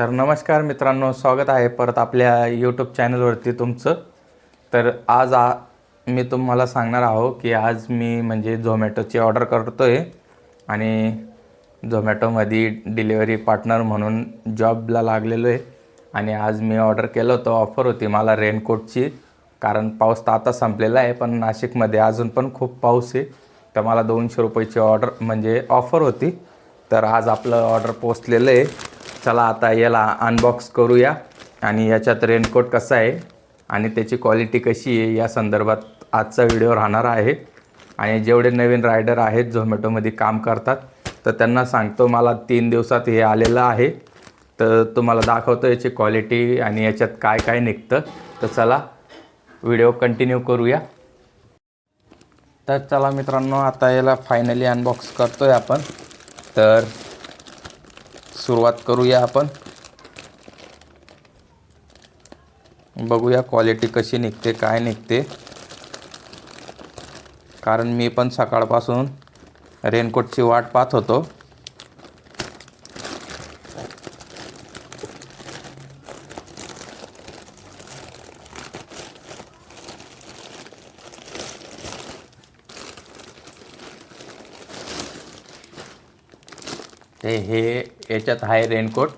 तर नमस्कार मित्रांनो स्वागत आहे परत आपल्या यूट्यूब चॅनलवरती तुमचं. तर आज आ मी तुम्हाला सांगणार आहो की आज मी म्हणजे झोमॅटोची ऑर्डर करतो आहे आणि झोमॅटोमध्ये डिलिव्हरी पार्टनर म्हणून जॉबला लागलेलो आहे. आणि आज मी ऑर्डर केलं होतं ऑफर होती मला रेनकोटची कारण पाऊस तर आता संपलेला आहे पण नाशिकमध्ये अजून पण खूप पाऊस आहे. तर मला दोनशे रुपयाची ऑर्डर म्हणजे ऑफर होती. तर आज आपलं ऑर्डर पोचलेलं आहे. चला आता याला अनबॉक्स करूया. आणि याच्यात रेनकोट कसा आहे आणि त्याची क्वालिटी कशी आहे या संदर्भात आजचा व्हिडिओ राहणार आहे. आणि जेवढे नवीन रायडर आहेत झोमॅटोमध्ये काम करतात तर त्यांना सांगतो मला तीन दिवसात हे आलेलं आहे. तर तुम्हाला दाखवतो याची क्वालिटी आणि याच्यात काय काय निघतं. तर चला व्हिडिओ कंटिन्यू करूया. तर चला मित्रांनो आता याला फायनली अनबॉक्स करतो आहे आपण. तर सुरुवात करूया आपण. बघूया क्वालिटी कशी निघते काय निघते. कारण मी पण सकाळपासून रेनकोटची वाट पाहत होतो. ते हे याच्यात आहे रेनकोट.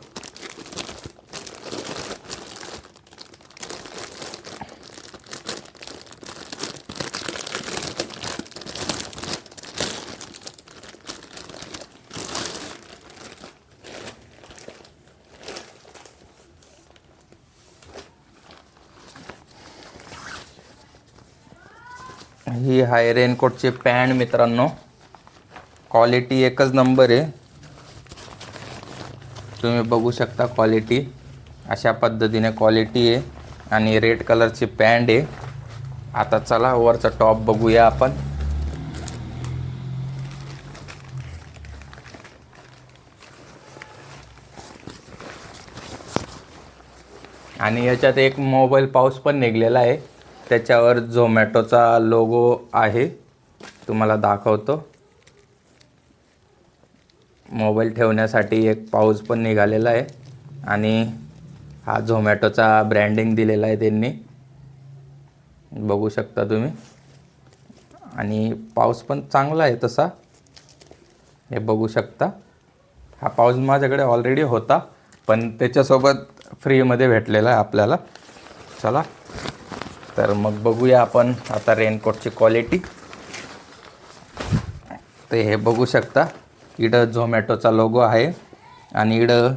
ही आहे रेनकोटचे पॅन्ट मित्रांनो. क्वालिटी एकच नंबर आहे. तुम्ही बघू शकता क्वालिटी अशा पद्धतीने क्वालिटी आहे आणि रेड कलरची पॅन्ट आहे. आता चला वरचा टॉप बघूया आपण. आणि याच्यात एक मोबाईल पाऊस पण निघलेला आहे. त्याच्यावर झोमॅटोचा लोगो आहे. तुम्हाला दाखवतो. मोबाईल ठेवण्यासाठी एक पाऊस पण निघालेला आहे. आणि हा झोमॅटोचा ब्रँडिंग दिलेला आहे त्यांनी. बघू शकता तुम्ही. आणि पाऊस पण चांगला आहे तसा. हे बघू शकता. हा पाऊस माझ्याकडे ऑलरेडी होता पण त्याच्यासोबत फ्रीमध्ये भेटलेला आहे आपल्याला. चला. तर मग बघूया आपण आता रेनकोटची क्वालिटी तर हे बघू शकता. इडं झोमॅटोचा लोगो आहे. आणि इडं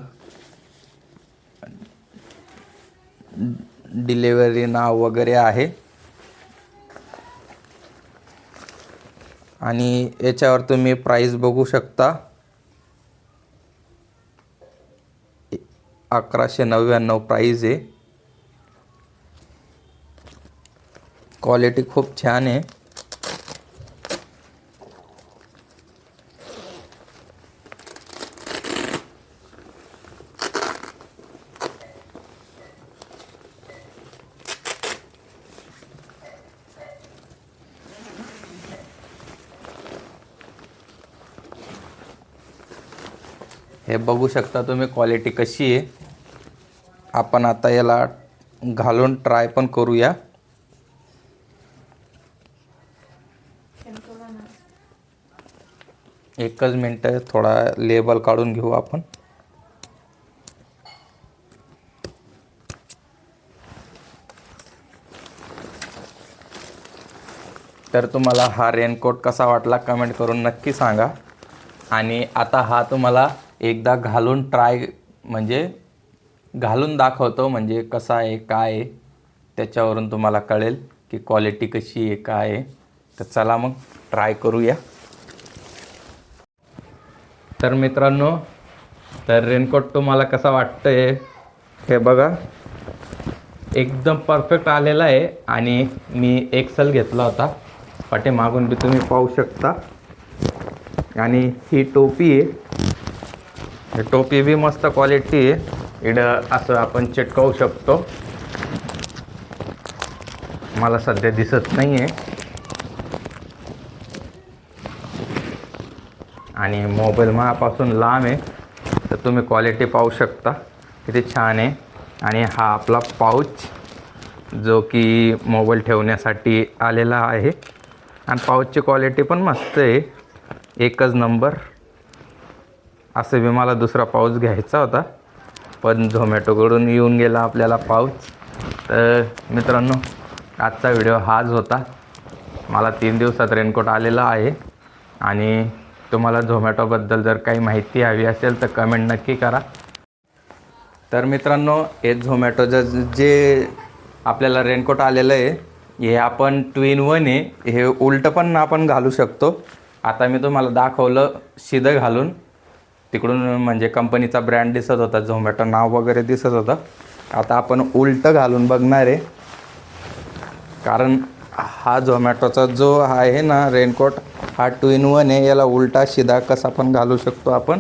डिलेवरी नाव वगैरे आहे. आणि याच्यावर तुम्ही प्राईस बघू शकता. अकराशे नव्याण्णव प्राईज आहे. क्वालिटी खूप छान आहे. हे बघू शकता तुम्ही क्वालिटी कशी आहे. आपण आता याला घालून ट्राय पण करूया. एकच मिनटं थोडा लेबल काढून घेऊ आपण. तर तुम्हाला हा रेनकोट कसा वाटला कमेंट करून नक्की सांगा. आणि आता हा तुम्हाला एकदा घालून ट्राय म्हणजे घालून दाखवतो म्हणजे कसा आहे काय आहे त्याच्यावरून तुम्हाला कळेल की क्वालिटी कशी आहे काय आहे. तर चला मग ट्राय करूया. तर मित्रांनो तर रेनकोट तुम्हाला कसा वाटतं आहे हे बघा. एकदम परफेक्ट आलेला आहे आणि मी एक्सल घेतला होता. पाठीमागून बी तुम्ही पाहू शकता. आणि ही टोपी आहे. टोपी बी मस्त क्वालिटी आहे. इकडं असं आपण चिटकवू शकतो. मला सध्या दिसत नाही आहे आणि मोबाईल मापासून लांब आहे. तर तुम्ही क्वालिटी पाहू शकता. किती छान आहे. आणि हा आपला पाऊच जो की मोबाईल ठेवण्यासाठी आलेला आहे. आणि पाऊचची क्वालिटी पण मस्त आहे. एकच नंबर असं बी मला दुसरा पाऊच घ्यायचा होता. पण झोमॅटोकडून येऊन गेला आपल्याला पाऊच तर मित्रांनो आजचा व्हिडिओ हाच होता. मला तीन दिवसात रेनकोट आलेला आहे. आणि तुम्हाला झोमॅटोबद्दल जर काही माहिती हवी असेल तर कमेंट नक्की करा. तर मित्रांनो हे झोमॅटोचं जे आपल्याला रेनकोट आलेलं आहे हे आपण ट्विन वन आहे. हे उलटं पण आपण घालू शकतो. आता मी तुम्हाला दाखवलं शिदं घालून. तिकडून म्हणजे कंपनीचा ब्रँड दिसत होता झोमॅटो नाव वगैरे दिसत होतं. आता आपण उलटं घालून बघणार आहे. कारण हा झोमॅटोचा जो आहे ना रेनकोट हा टू इन वन आहे याला उलटा शिदा कसा पण घालू शकतो आपण.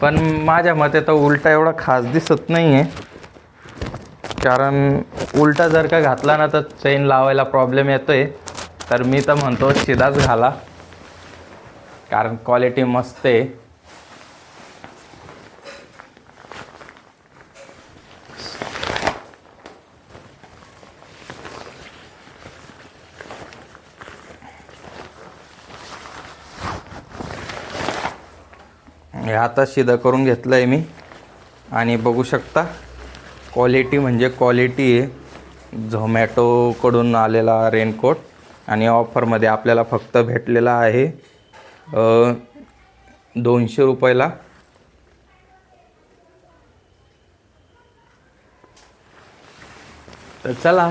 पण माझ्या मते तर उलटा एवढा खास दिसत नाही आहे कारण उलटा जर का घातला ना तर चेन लावायला प्रॉब्लेम येतो आहे तर मी तर म्हणतो शिदाच घाला. कारण क्वालिटी मस्त आहे. हे आता शिदा करून घेतलं आहे मी. आणि बघू शकता क्वालिटी म्हणजे क्वालिटी आहे. झोमॅटोकडून आलेला रेनकोट आणि ऑफरमध्ये आपल्याला फक्त भेटलेला आहे दोनशे रुपयाला. तर चला.